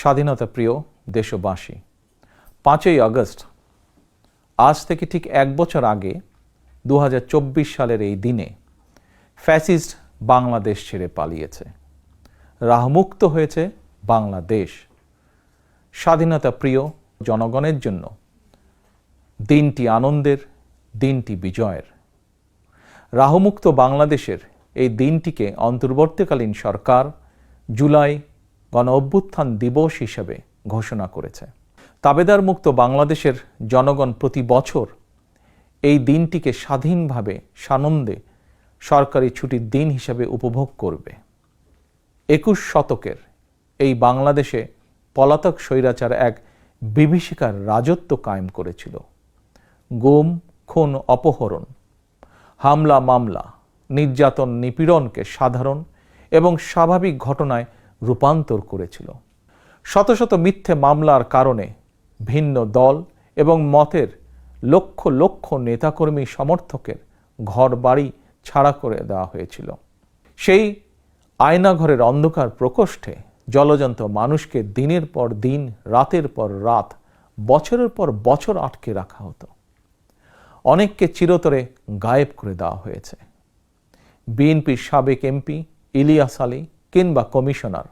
স্বাধীনতা প্রিয় দেশবাসী, পাঁচই আগস্ট, আজ থেকে ঠিক এক বছর আগে দু হাজার চব্বিশ সালের এই দিনে ফ্যাসিস্ট বাংলাদেশ ছেড়ে পালিয়েছে। রাহমুক্ত হয়েছে বাংলাদেশ। স্বাধীনতা প্রিয় জনগণের জন্য দিনটি আনন্দের, দিনটি বিজয়ের। রাহমুক্ত বাংলাদেশের এই দিনটিকে অন্তর্বর্তীকালীন সরকার জুলাই গণ অভ্যুত্থান দিবস হিসেবে ঘোষণা করেছে। তাবেদার মুক্ত বাংলাদেশের জনগণ প্রতি বছর এই দিনটিকে স্বাধীনভাবে, সানন্দে সরকারি ছুটির দিন হিসেবে উপভোগ করবে। একুশ শতকের এই বাংলাদেশে পলাতক স্বৈরাচার এক বিভীষিকার রাজত্ব কায়েম করেছিল। গুম, খুন, অপহরণ হামলা মামলা নির্যাতন নিপীড়নকে সাধারণ এবং স্বাভাবিক ঘটনায় রূপান্তর করেছিল। শত শত মিথ্যে মামলার কারণে ভিন্ন দল এবং মতের লক্ষ লক্ষ নেতাকর্মী সমর্থকের ঘর বাড়ি ছাড়া করে দেওয়া হয়েছিল। সেই আয়নাঘরের অন্ধকার প্রকোষ্ঠে জলজন্ত মানুষকে দিনের পর দিন, রাতের পর রাত, বছরের পর বছর আটকে রাখা হতো। অনেককে চিরতরে গায়েব করে দেওয়া হয়েছে। বিএনপির সাবেক এমপি ইলিয়াস আলী কিংবা কমিশনার,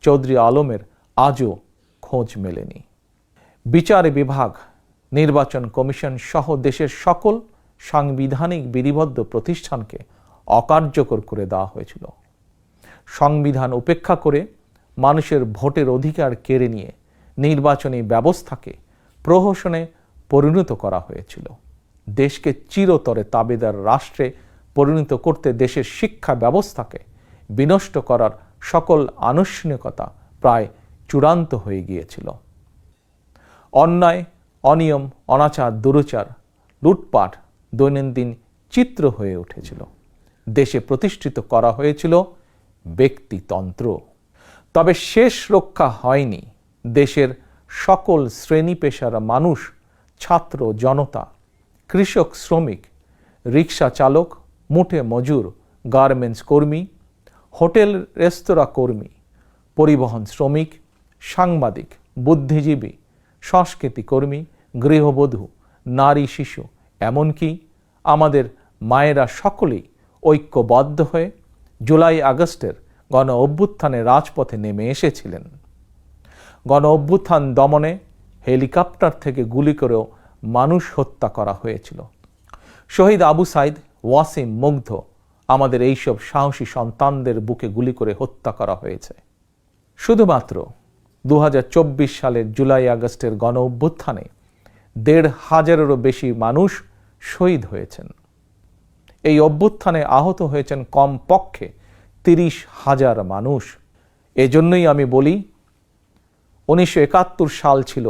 চৌধুরী আলমের আজও খোঁজ মেলেনি। বিচার বিভাগ, নির্বাচন কমিশন সহ দেশের সকল সাংবিধানিক বিধিবদ্ধ প্রতিষ্ঠানকে অকার্যকর করে দেওয়া হয়েছিল। সংবিধান উপেক্ষা করে মানুষের ভোটের অধিকার কেড়ে নিয়ে নির্বাচনী ব্যবস্থাকে প্রহসনে পরিণত করা হয়েছিল। দেশকে চিরতরে তাবেদার রাষ্ট্রে পরিণত করতে দেশের শিক্ষা ব্যবস্থাকে বিনষ্ট করার সকল আনুষ্ঠানিকতা প্রায় চূড়ান্ত হয়ে গিয়েছিল। অন্যায়, অনিয়ম, অনাচার, দুরুচার, লুটপাট দৈনন্দিন চিত্র হয়ে উঠেছিল। দেশে প্রতিষ্ঠিত করা হয়েছিল ব্যক্তিতন্ত্র। তবে শেষ রক্ষা হয়নি। দেশের সকল শ্রেণি পেশার মানুষ, ছাত্র জনতা, কৃষক শ্রমিক, রিক্সা চালক, মুঠে মজুর, গার্মেন্টস কর্মী হোটেল রেস্তোরাঁ কর্মী, পরিবহন শ্রমিক, সাংবাদিক, বুদ্ধিজীবী, সংস্কৃতি কর্মী, গৃহবধূ, নারী শিশু, এমনকি আমাদের মায়েরা সকলেই ঐক্যবদ্ধ হয়ে জুলাই আগস্টের গণ অভ্যুত্থানে রাজপথে নেমে এসেছিলেন। গণ অভ্যুত্থান দমনে হেলিকপ্টার থেকে গুলি করেও মানুষ হত্যা করা হয়েছিল। শহীদ আবু সাইদ ওয়াসিম মুগ্ধ আমাদের এইসব সাহসী সন্তানদের বুকে গুলি করে হত্যা করা হয়েছে। শুধুমাত্র দু হাজার চব্বিশ সালের জুলাই আগস্টের গণ অভ্যুত্থানে দেড় হাজারেরও বেশি মানুষ শহীদ হয়েছেন। এই অভ্যুত্থানে আহত হয়েছেন কম পক্ষে তিরিশ হাজার মানুষ। এজন্যই আমি বলি, উনিশশো একাত্তর সাল ছিল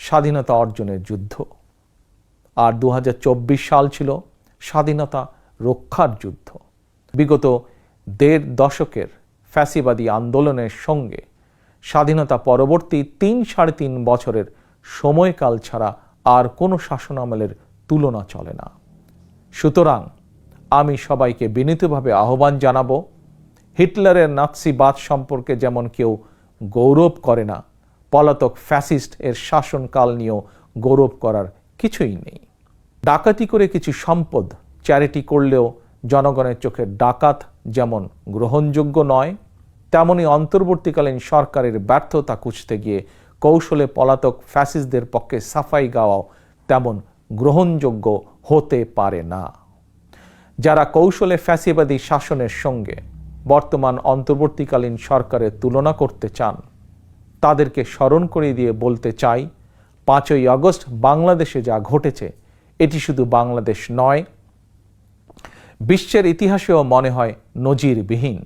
স্বাধীনতা অর্জনের যুদ্ধ। আর দু হাজার চব্বিশ সাল ছিল স্বাধীনতা রক্ষার যুদ্ধ। বিগত দেড় দশকের ফ্যাসিবাদী আন্দোলনের সঙ্গে স্বাধীনতা পরবর্তী তিন সাড়ে তিন বছরের সময়কাল ছাড়া আর কোনো শাসনামলের তুলনা চলে না। সুতরাং আমি সবাইকে বিনীতভাবে আহ্বান জানাব, হিটলারের নাৎসিবাদ সম্পর্কে যেমন কেউ গৌরব করে না, পলাতক ফ্যাসিস্ট এর শাসনকাল নিয়েও গৌরব করার কিছুই নেই। ডাকাতি করে কিছু সম্পদ চ্যারিটি করলেও জনগণের চোখে ডাকাত যেমন গ্রহণযোগ্য নয়, তেমনি অন্তর্বর্তীকালীন সরকারের ব্যর্থতা খুঁজতে গিয়ে কৌশলে পলাতক ফ্যাসিস্টদের পক্ষে সাফাই গাওয়াও তেমন গ্রহণযোগ্য হতে পারে না। যারা কৌশলে ফ্যাসিবাদী শাসনের সঙ্গে বর্তমান অন্তর্বর্তীকালীন সরকারের তুলনা করতে চান, তাদেরকে স্মরণ করে দিয়ে বলতে চাই, পাঁচই আগস্ট বাংলাদেশে যা ঘটেছে, এটি শুধু বাংলাদেশ নয় বিশ্বের ইতিহাসেও মনে হয় নজিরবিহীন।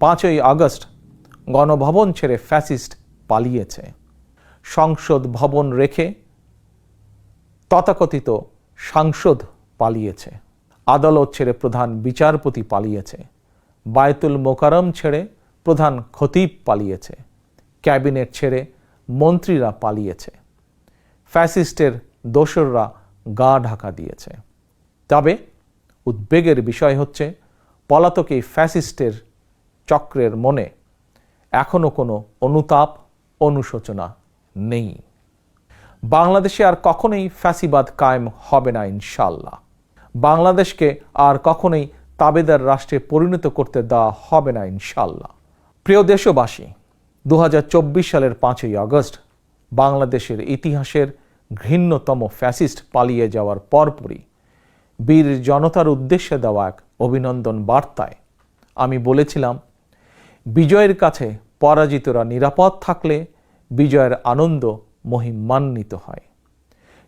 পাঁচই আগস্ট গণভবন ছেড়ে ফ্যাসিস্ট পালিয়েছে। সংসদ ভবন রেখে তথাকথিত সাংসদ পালিয়েছে। আদালত ছেড়ে প্রধান বিচারপতি পালিয়েছে। বায়তুল মোকারম ছেড়ে প্রধান খতিব পালিয়েছে। ক্যাবিনেট ছেড়ে মন্ত্রীরা পালিয়েছে। ফ্যাসিস্টের দোসররা গা ঢাকা দিয়েছে। তবে উদ্বেগের বিষয় হচ্ছে, পলাতক এই ফ্যাসিস্টের চক্রের মনে এখনও কোনো অনুতাপ, অনুশোচনা নেই। বাংলাদেশে আর কখনোই ফ্যাসিবাদ কায়েম হবে না ইনশাল্লাহ বাংলাদেশকে আর কখনোই তাবেদার রাষ্ট্রে পরিণত করতে দেওয়া হবে না ইনশাল্লাহ প্রিয় দেশবাসী দু হাজার চব্বিশ সালের পাঁচই আগস্ট বাংলাদেশের ইতিহাসের ঘৃণ্যতম ফ্যাসিস্ট পালিয়ে যাওয়ার পরপরই বীর জনতার উদ্দেশ্যে দেওয়া এক অভিনন্দন বার্তায়। আমি বলেছিলাম, বিজয়ের কাছে পরাজিতরা নিরাপদ থাকলে বিজয়ের আনন্দ মহিমান্বিত হয়।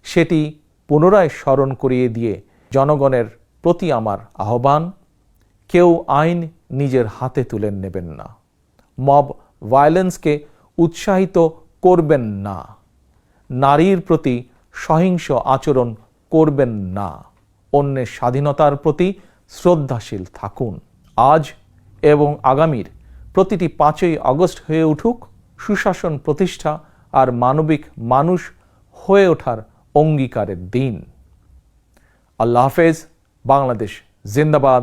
সেটি পুনরায় স্মরণ করিয়ে দিয়ে জনগণের প্রতি আমার আহ্বান, কেউ আইন নিজের হাতে তুলে নেবেন না। মব ভায়োলেন্সকে উৎসাহিত করবেন না। নারীর প্রতি সহিংস আচরণ করবেন না। অন্যের স্বাধীনতার প্রতি শ্রদ্ধাশীল থাকুন। আজ এবং আগামীর প্রতিটি পাঁচই আগস্ট হয়ে উঠুক সুশাসন প্রতিষ্ঠা আর মানবিক মানুষ হয়ে ওঠার অঙ্গীকারের দিন। আল্লাহ হাফেজ, বাংলাদেশ জিন্দাবাদ।